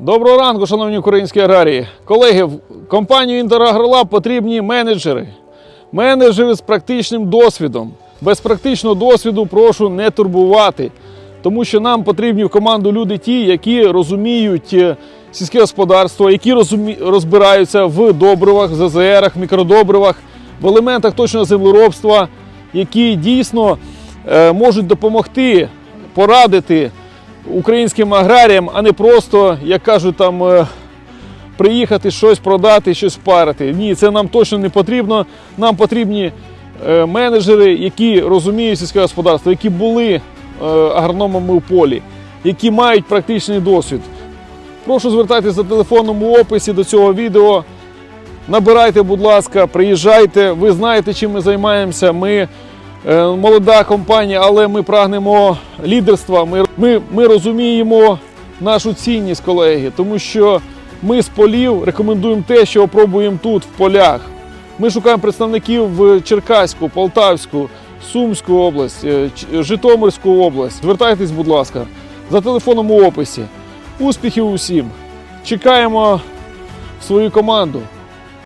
Доброго ранку, шановні українські аграрії. Колеги, в компанію Інтерагролаб потрібні менеджери. Менеджери з практичним досвідом. Без практичного досвіду прошу не турбувати, тому що нам потрібні в команду люди ті, які розуміють е, сільське господарство, які розумі... розбираються в добривах, в ЗЗРах, мікродобривах, в елементах точного землеробства, які дійсно е, можуть допомогти порадити українським аграріям, а не просто, як кажуть, там е, приїхати щось продати, щось впарити. Ні, це нам точно не потрібно. Нам потрібні е, менеджери, які розуміють сільське господарство, які були е, агрономами в полі, які мають практичний досвід. Прошу звертайтеся за телефоном у описі до цього відео. Набирайте, будь ласка, приїжджайте. Ви знаєте, чим ми займаємося. Ми молода компанія, але ми прагнемо лідерства. Ми, ми, ми розуміємо нашу цінність, колеги, тому що ми з полів рекомендуємо те, що опробуємо тут, в полях. Ми шукаємо представників в Черкаську, Полтавську, Сумську область, е, Житомирську область. Звертайтесь, будь ласка, за телефоном у описі. Успіхів усім! Чекаємо свою команду.